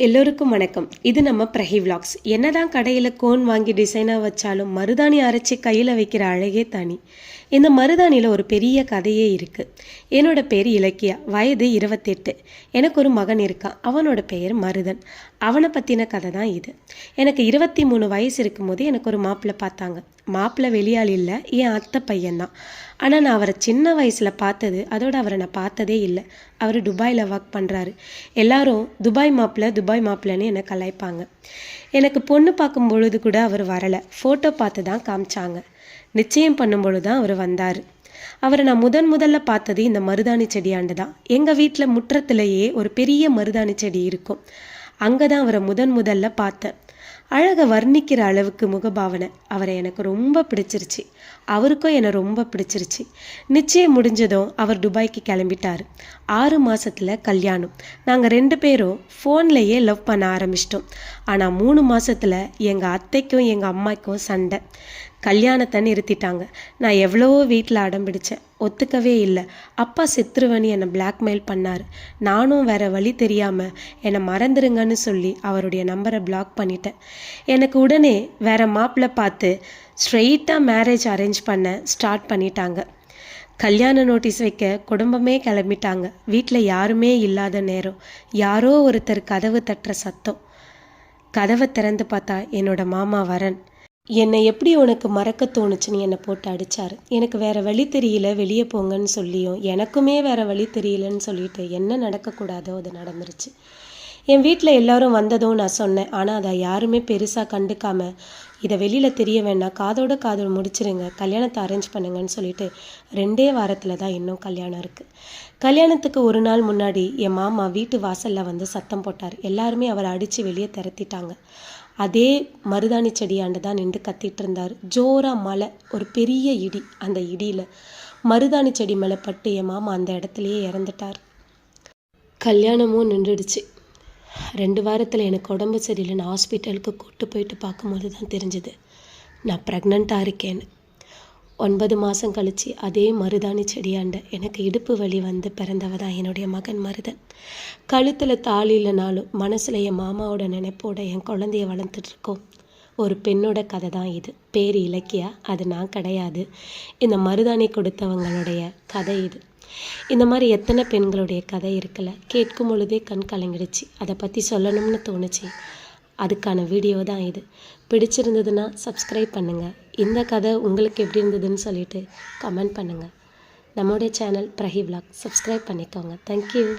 எல்லோருக்கும் வணக்கம். இது நம்ம பிரஹி விளாக்ஸ் என்னதான் கடையில் கோன் வாங்கி டிசைனாக வச்சாலும் மருதாணி அரைச்சி கையில் வைக்கிற அழகே தனி. இந்த மருதாணியில் ஒரு பெரிய கதையே இருக்குது என்னோட பேர் இலக்கியா. வயது இருபத்தெட்டு. எனக்கு ஒரு மகன் இருக்கான். அவனோட பெயர் மருதன். அவனை பற்றின கதை தான் இது. எனக்கு இருபத்தி மூணு வயசு இருக்கும்போது எனக்கு ஒரு மாப்பிள்ளை பார்த்தாங்க. மாப்பிள்ளை வெளியாள் இல்லை என் அத்தை பையன்தான். ஆனால் நான் அவரை சின்ன வயசில் பார்த்தது அதோட அவரை நான் பார்த்ததே இல்லை. அவர் துபாயில் ஒர்க் பண்ணுறாரு எல்லாரும் துபாய் மாப்பிள்ளை துபாய் மாப்பிள்ளைன்னு என்னை கலாய்ப்பாங்க. எனக்கு பொண்ணு பார்க்கும் பொழுது கூட அவர் வரலை. ஃபோட்டோ பார்த்து தான் காமிச்சாங்க. நிச்சயம் பண்ணும்பொழுது தான் அவர் வந்தார். அவரை நான் முதன் முதல்ல பார்த்தது இந்த மருதாணி செடியாண்டு தான். எங்கள் வீட்டில் முற்றத்திலேயே ஒரு பெரிய மருதாணி செடி இருக்கும். அங்கே தான் அவரை முதன் முதல்ல பார்த்தேன். அழகை வர்ணிக்கிற அளவுக்கு முகபாவனை அவரை எனக்கு ரொம்ப பிடிச்சிருச்சு. அவருக்கும் என்னை ரொம்ப பிடிச்சிருச்சு. நிச்சயம் முடிஞ்சதும் அவர் துபாய்க்கு கிளம்பிட்டார். ஆறு மாதத்தில் கல்யாணம். நாங்கள் ரெண்டு பேரும் ஃபோன்லேயே லவ் பண்ண ஆரம்பிச்சிட்டோம். ஆனால் மூணு மாதத்தில் எங்கள் அத்தைக்கும் எங்கள் அம்மாக்கும் சண்டை. கல்யாணத்தை நிறுத்திட்டாங்க. நான் எவ்வளவோ வீட்டில் அடம் பிடிச்சேன் ஒத்துக்கவே இல்லை. அப்பா செத்துருவன்னு என்னை பிளாக்மெயில் பண்ணார். நானும் வேற வழி தெரியாமல் என்னை மறந்துருங்கன்னு சொல்லி அவருடைய நம்பரை பிளாக் பண்ணிட்டேன். எனக்கு உடனே வேற மாப்பிள்ளை பார்த்து ஸ்ட்ரெயிட்டாக மேரேஜ் அரேஞ்ச் பண்ண ஸ்டார்ட் பண்ணிட்டாங்க. கல்யாண நோட்டீஸ் வைக்க குடும்பமே கிளம்பிட்டாங்க. வீட்டில் யாருமே இல்லாத நேரம். யாரோ ஒருத்தர் கதவு தட்டுற சத்தம். கதவை திறந்து பார்த்தா என்னோட மாமா வரன். என்னை எப்படி உனக்கு மறக்க தோணுச்சுன்னு என்னை போட்டு அடித்தார் எனக்கு வேறு வழி தெரியல வெளியே போங்கன்னு சொல்லியும் எனக்குமே வேறு வழி தெரியலன்னு சொல்லிட்டு என்ன நடக்கக்கூடாதோ அது நடந்துருச்சு. என் வீட்டில் எல்லாரும் வந்ததும் நான் சொன்னேன். ஆனால் அதை யாருமே பெருசாக கண்டுக்காமல் இதை வெளியில் தெரிய வேண்டாம் காதோட காதோடு முடிச்சிருங்க. கல்யாணத்தை அரேஞ்ச் பண்ணுங்கன்னு சொல்லிட்டு ரெண்டே வாரத்தில் தான் இன்னும் கல்யாணம் இருக்குது கல்யாணத்துக்கு ஒரு நாள் முன்னாடி என் மாமா வீட்டு வாசலில் வந்து சத்தம் போட்டார். எல்லாருமே அவரை அடித்து வெளியே திரத்திட்டாங்க அதே மருதாணி செடியாண்டு தான் நின்று கத்திட்டு இருந்தார் ஜோரா மழை ஒரு பெரிய இடி அந்த இடியில். மருதாணி செடி மேலே பட்டு என் மாமா அந்த இடத்துலையே இறந்துட்டார். கல்யாணமும் நின்றுடுச்சு. ரெண்டு வாரத்தில் எனக்கு உடம்பு சரியில்லைன்னு ஹாஸ்பிட்டலுக்கு கூட்டு போயிட்டு பார்க்கும்போது தான் தெரிஞ்சுது. நான் ப்ரெக்னெண்ட்டாக இருக்கேன்னு. ஒன்பது மாதம் கழிச்சு அதே மருதாணி செடியாண்ட எனக்கு இடுப்பு வலி வந்து பிறந்தவ தான் என்னுடைய மகன் மருதன். கழுத்தில் தாலி இல்லைனாலும் மனசில் என் மாமாவோட நினைப்போட என் குழந்தைய வளர்த்துட்ருக்கோம் ஒரு பெண்ணோட கதை தான் இது. பேர் இலக்கியா? அது நான் கிடையாது. இந்த மருதாணி கொடுத்தவங்களுடைய கதை இது. இந்த மாதிரி எத்தனை பெண்களுடைய கதை இருக்குல்ல? கேட்கும் பொழுதே கண் கலங்கிடுச்சு. அதை பற்றி சொல்லணும்னு தோணுச்சு. அதுக்கான வீடியோ தான் இது. பிடிச்சிருந்ததுன்னா சப்ஸ்கிரைப் பண்ணுங்கள் இந்த கதை உங்களுக்கு எப்படி இருந்ததுன்னு சொல்லிட்டு கமெண்ட் பண்ணுங்கள் நம்முடைய சேனல் பிரஹி vlog. சப்ஸ்கிரைப் பண்ணிக்கோங்க. Thank you